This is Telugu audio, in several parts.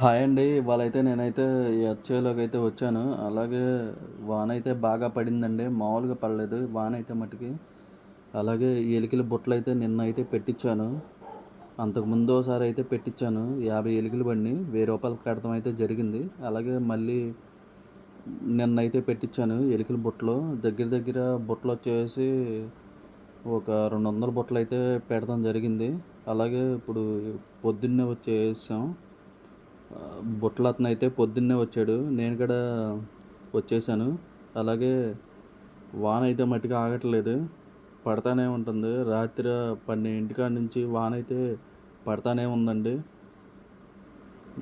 హాయ్ అండి. ఇవాళైతే నేనైతే ఎర్చేలోకి అయితే వచ్చాను. అలాగే వాన అయితే బాగా పడిందండి. మామూలుగా పడలేదు. వాన అయితే మటుకి. అలాగే ఎలికల బుట్టలు అయితే నిన్న అయితే పెట్టించాను అంతకుముందు ఒకసారి అయితే పెట్టించాను యాభై ఎలికలు పడినాయి. వెయ్యి రూపాయలు కడతం అయితే జరిగింది. అలాగే మళ్ళీ నిన్న అయితే పెట్టించాను ఎలికల బుట్టలు దగ్గర దగ్గర బుట్టలు వచ్చేసి ఒక రెండు వందల బుట్టలు అయితే పెడతాం జరిగింది. అలాగే ఇప్పుడు పొద్దున్నే వచ్చేసాం. బుట్టలు అతను అయితే పొద్దున్నే వచ్చాడు. నేను కూడా వచ్చేసాను. అలాగే వాన అయితే మట్టిగా ఆగట్లేదు. పడతానే ఉంటుంది. రాత్రి పన్నెండింటికాడ నుంచి వాన అయితే పడతానే ఉందండి.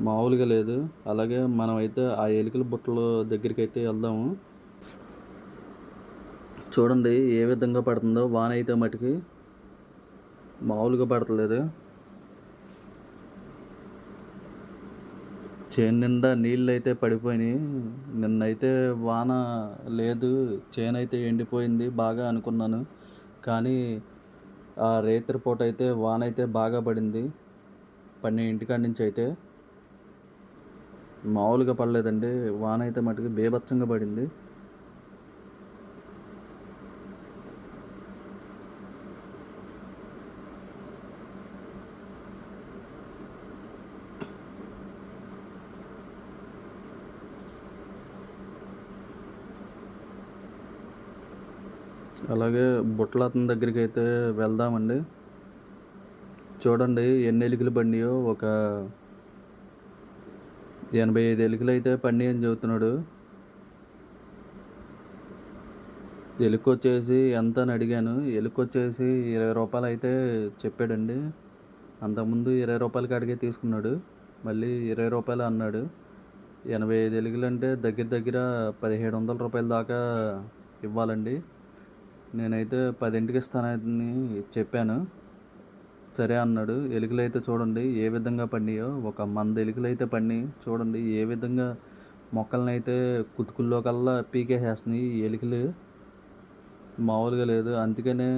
మామూలుగా లేదు. అలాగే మనం అయితే ఆ ఎలికల బుట్టల దగ్గరికి అయితే వెళ్దాము. చూడండి ఏ విధంగా పడుతుందో. వాన అయితే మటుకి మామూలుగా పడతలేదు. చేను నిండా నీళ్ళు అయితే పడిపోయినాయి. నిన్నైతే వాన లేదు చేను అయితే ఎండిపోయింది బాగా అనుకున్నాను. కానీ ఆ రేత్రి పూట అయితే వాన అయితే బాగా పడింది. పన్నెండింటికాడ నుంచి అయితే మామూలుగా పడలేదండి. వాన అయితే మటుకు బేభత్సంగా పడింది. అలాగే బుట్టల దగ్గరికి అయితే వెళ్దామండి. చూడండి ఎన్ని ఎలుకలు పండియో? ఒక ఎనభై ఐదు ఎలుకలు అయితే పండి అని చెబుతున్నాడు. ఎలుక వచ్చేసి ఎంత అని అడిగాను? ఎలుకు వచ్చేసి ఇరవై రూపాయలు అయితే చెప్పాడండి. అంతకుముందు ఇరవై రూపాయలకి అడిగే తీసుకున్నాడు. మళ్ళీ ఇరవై రూపాయలు అన్నాడు. ఎనభై ఐదు ఎలుగులు అంటే దగ్గర దగ్గర పదిహేడు వందల రూపాయల దాకా ఇవ్వాలండి. నేనైతే పదింటికి ఇస్తానని చెప్పాను. సరే అన్నాడు. ఎలుకలు అయితే చూడండి ఏ విధంగా పండియో. ఒక మంద ఎలుకలు అయితే పండి చూడండి ఏ విధంగా మొక్కలని అయితే కుతుకుల్లో కల్లా పీకేసేస్తున్నాయి ఈ ఎలుకలు. మామూలుగా లేదు. అందుకనే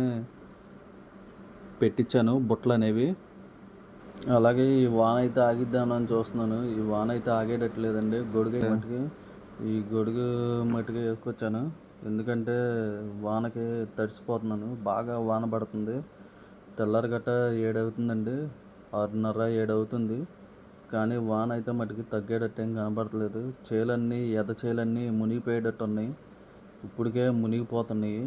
పెట్టించాను బుట్టలు అనేవి అలాగే ఈ వాన అయితే ఆగిద్దామని చూస్తున్నాను. ఈ వాన అయితే ఆగేటట్లేదండి. గొడుగు మట్టుకు ఈ గొడుగు మట్టుకు వేసుకొచ్చాను. ఎందుకంటే వానకి తడిసిపోతున్నాను బాగా వాన పడుతుంది. తెల్లారి గట్ట ఏడవుతుందండి ఆరున్నర ఏడవుతుంది. కానీ వాన అయితే మటుకి తగ్గేటట్టు ఏం కనబడట్లేదు చేలన్నీ ఎద చేలన్నీ మునిగిపోయేటట్టు ఉన్నాయి ఇప్పటికే మునిగిపోతున్నాయి.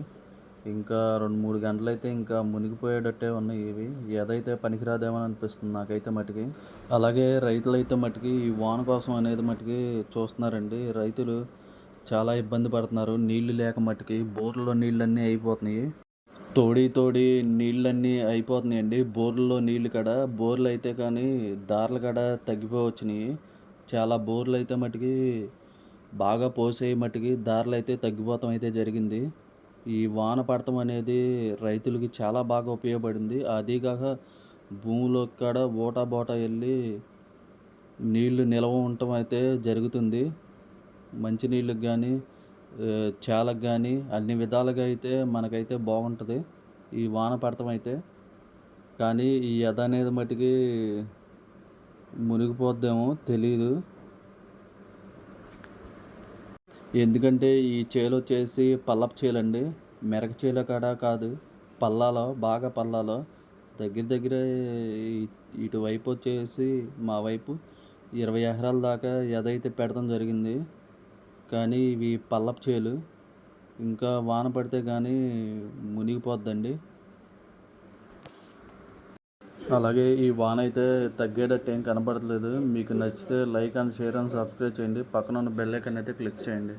ఇంకా రెండు మూడు గంటలైతే ఇంకా మునిగిపోయేటట్టే ఉన్నాయి ఇవి. ఏదైతే పనికిరాదేమో అనిపిస్తుంది నాకైతే మటుకి. అలాగే రైతులైతే మటుకి ఈ వాన కోసం అనేది మటుకి చూస్తున్నారండి. రైతులు చాలా ఇబ్బంది పడుతున్నారు. నీళ్ళు లేక మట్టుకి బోర్లో నీళ్ళన్నీ అయిపోతున్నాయి. తోడి తోడి నీళ్ళన్నీ అయిపోతున్నాయండి. బోర్లలో నీళ్ళు కడ బోర్లు అయితే కానీ దారులు కడ తగ్గిపోవచ్చినాయి. చాలా బోర్లు అయితే మట్టుకి బాగా పోసే మట్టుకి దారులు అయితే తగ్గిపోవటం అయితే జరిగింది. ఈ వాన పడటం అనేది రైతులకి చాలా బాగా ఉపయోగపడింది. అదీగాక భూమిలో కాడ ఓటా బోటా వెళ్ళి నీళ్ళు నిల్వ ఉండటం అయితే జరుగుతుంది. మంచినీళ్ళకి కానీ చేలకు కానీ అన్ని విధాలుగా అయితే మనకైతే బాగుంటుంది. ఈ వాన పడటం అయితే. కానీ ఈ ఎద అనేది మటుకి మునిగిపోద్దేమో తెలీదు. ఎందుకంటే ఈ చేలు వచ్చేసి పల్లపు చేలు అండి మెరక చేల కాడ కాదు పల్లాలో బాగా పల్లాలో. దగ్గర దగ్గర ఇటువైపు వచ్చేసి మా వైపు ఇరవై ఎకరాల దాకా ఎదైతే పెడతాం జరిగింది. కానీ ఇవి పల్లపు చేలు. ఇంకా వాన పడితే కానీ మునిగిపోద్దండి. అలాగే ఈ వాన అయితే తగ్గేటట్టు ఏం కనబడట్లేదు మీకు నచ్చితే like and share and subscribe చేయండి. పక్కన ఉన్న బెల్ ఐకాన్ అయితే క్లిక్ చేయండి.